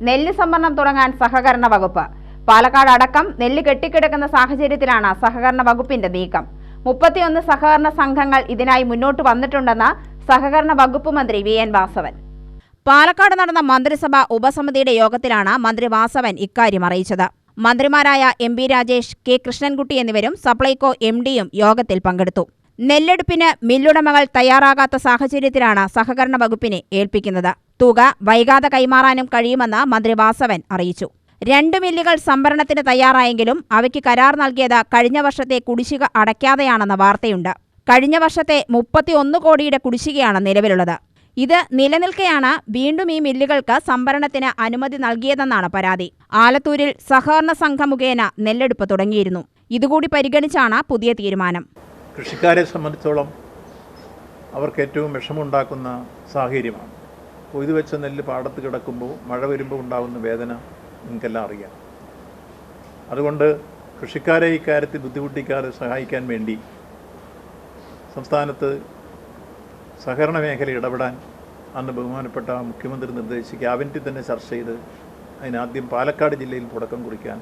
നെല്ല് സംഭരണം തുടങ്ങാൻ സഹകരണ വകുപ്പ്. പാലക്കാട് അടക്കം നെല്ല് കെട്ടിക്കിടക്കുന്ന സാഹചര്യത്തിലാണ് സഹകരണ വകുപ്പിന്റെ നീക്കം. മുപ്പത്തിയൊന്ന് സഹകരണ സംഘങ്ങൾ ഇതിനായി മുന്നോട്ട് വന്നിട്ടുണ്ടെന്ന് സഹകരണ വകുപ്പ് മന്ത്രി വി എൻ വാസവൻ. പാലക്കാട് നടന്ന മന്ത്രിസഭാ ഉപസമിതിയുടെ യോഗത്തിലാണ് മന്ത്രി വാസവൻ ഇക്കാര്യം അറിയിച്ചത്. മന്ത്രിമാരായ എം രാജേഷ് കെ കൃഷ്ണൻകുട്ടി എന്നിവരും സപ്ലൈകോ എം ഡിയും യോഗത്തിൽ പങ്കെടുത്തു. നെല്ലെടുപ്പിന് മില്ലുടമകൾ തയ്യാറാകാത്ത സാഹചര്യത്തിലാണ് സഹകരണ വകുപ്പിനെ ഏൽപ്പിക്കുന്നത്. തുക വൈകാതെ കൈമാറാനും കഴിയുമെന്ന് മന്ത്രി വാസവൻ അറിയിച്ചു. രണ്ട് മില്ലുകൾ സംഭരണത്തിന് തയ്യാറായെങ്കിലും അവയ്ക്ക് കരാർ നൽകിയത് കഴിഞ്ഞ വർഷത്തെ കുടിശ്ശിക അടയ്ക്കാതെയാണെന്ന വാർത്തയുണ്ട്. കഴിഞ്ഞ വർഷത്തെ മുപ്പത്തിയൊന്ന് കോടിയുടെ കുടിശ്ശികയാണ് നിലവിലുള്ളത്. ഇത് നിലനിൽക്കെയാണ് വീണ്ടും ഈ മില്ലുകൾക്ക് സംഭരണത്തിന് അനുമതി നൽകിയതെന്നാണ് പരാതി. ആലത്തൂരിൽ സഹകരണ സംഘം മുഖേന നെല്ലെടുപ്പ് തുടങ്ങിയിരുന്നു. ഇതുകൂടി പരിഗണിച്ചാണ് പുതിയ തീരുമാനം. കൃഷിക്കാരെ സംബന്ധിച്ചോളം അവർക്ക് ഏറ്റവും വിഷമമുണ്ടാക്കുന്ന സാഹചര്യമാണ്. കൊയ്തു വെച്ച നെല്ല് പാടത്ത് കിടക്കുമ്പോൾ മഴ വരുമ്പോൾ ഉണ്ടാകുന്ന വേദന നിങ്ങൾക്കെല്ലാം അറിയാം. അതുകൊണ്ട് കൃഷിക്കാരെ ഇക്കാര്യത്തിൽ ബുദ്ധിമുട്ടിക്കാതെ സഹായിക്കാൻ വേണ്ടി സംസ്ഥാനത്ത് സഹകരണ മേഖല ഇടപെടാൻ അന്ന് ബഹുമാനപ്പെട്ട മുഖ്യമന്ത്രി നിർദ്ദേശിച്ച് ക്യാബിനറ്റിൽ തന്നെ ചർച്ച ചെയ്ത് അതിനാദ്യം പാലക്കാട് ജില്ലയിൽ തുടക്കം കുറിക്കാൻ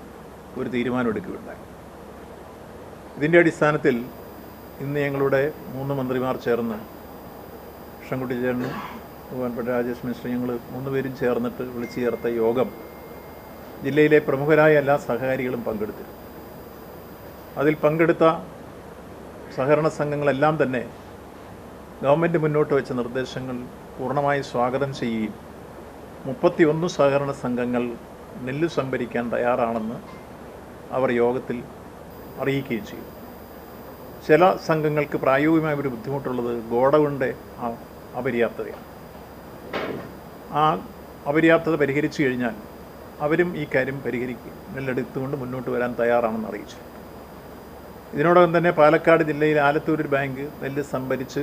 ഒരു തീരുമാനമെടുക്കുകയുണ്ടായി. ഇതിന്റെ അടിസ്ഥാനത്തിൽ ഇന്ന് ഞങ്ങളുടെ മൂന്ന് മന്ത്രിമാർ ചേർന്ന് കൃഷ്ണൻകുട്ടി ചേട്ടനും ബഹുമാനപ്പെട്ട രാജേഷ് മിനിസ്റ്റർ ഞങ്ങൾ മൂന്ന് പേരും ചേർന്നിട്ട് വിളിച്ചു ചേർത്ത യോഗം ജില്ലയിലെ പ്രമുഖരായ എല്ലാ സഹകാരികളും പങ്കെടുത്തു അതിൽ പങ്കെടുത്ത സഹകരണ സംഘങ്ങളെല്ലാം തന്നെ ഗവൺമെന്റ് മുന്നോട്ട് വെച്ച നിർദ്ദേശങ്ങൾ പൂർണമായി സ്വാഗതം ചെയ്യുകയും മുപ്പത്തിയൊന്ന് സഹകരണ സംഘങ്ങൾ നെല്ല് സംഭരിക്കാൻ തയ്യാറാണെന്ന് അവർ യോഗത്തിൽ അറിയിക്കുകയും ചെയ്തു. ചില സംഘങ്ങൾക്ക് പ്രായോഗികമായ ഒരു ബുദ്ധിമുട്ടുള്ളത് ഗോഡൗണിന്റെ അപര്യാപ്തതയാണ്. ആ അപര്യാപ്തത പരിഹരിച്ചു കഴിഞ്ഞാൽ അവരും ഈ കാര്യം പരിഹരിക്കും. നെല്ലെടുത്തുകൊണ്ട് മുന്നോട്ട് വരാൻ തയ്യാറാണെന്ന് അറിയിച്ചു ഇതിനോടകം തന്നെ പാലക്കാട് ജില്ലയിൽ ആലത്തൂർ ബാങ്ക് നെല്ല് സംഭരിച്ച്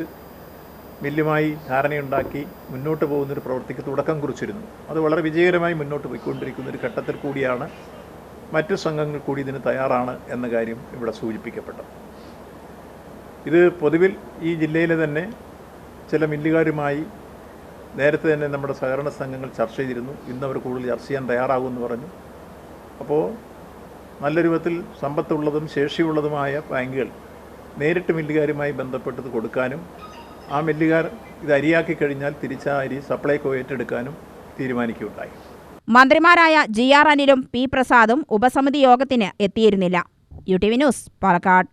മില്ലുമായി ധാരണയുണ്ടാക്കി മുന്നോട്ട് പോകുന്നൊരു പ്രവൃത്തിക്ക് തുടക്കം കുറിച്ചിരുന്നു. അത് വളരെ വിജയകരമായി മുന്നോട്ട് പോയിക്കൊണ്ടിരിക്കുന്ന ഒരു ഘട്ടത്തിൽ കൂടിയാണ് മറ്റു സംഘങ്ങൾ കൂടി ഇതിന് തയ്യാറാണ് എന്ന കാര്യം ഇവിടെ സൂചിപ്പിക്കപ്പെട്ടത്. ഇത് പൊതുവിൽ ഈ ജില്ലയിലെ തന്നെ ചില മില്ലുകാരുമായി നേരത്തെ തന്നെ നമ്മുടെ സഹകരണ സംഘങ്ങൾ ചർച്ച ചെയ്തിരുന്നു. ഇന്ന് അവർ കൂടുതൽ ചർച്ച ചെയ്യാൻ തയ്യാറാകുമെന്ന് പറഞ്ഞു. അപ്പോൾ നല്ല രൂപത്തിൽ സമ്പത്തുള്ളതും ശേഷിയുള്ളതുമായ ബാങ്കുകൾ നേരിട്ട് മില്ലുകാരുമായി ബന്ധപ്പെട്ടത് കൊടുക്കാനും ആ മില്ലുകാർ ഇത് അരിയാക്കി കഴിഞ്ഞാൽ തിരിച്ച അരി സപ്ലൈകോ ഏറ്റെടുക്കാനും തീരുമാനിക്കുകയുണ്ടായി. മന്ത്രിമാരായ ജി ആർ അനിലും പി പ്രസാദും ഉപസമിതി യോഗത്തിന് എത്തിയിരുന്നില്ല. U T V news Palakkad.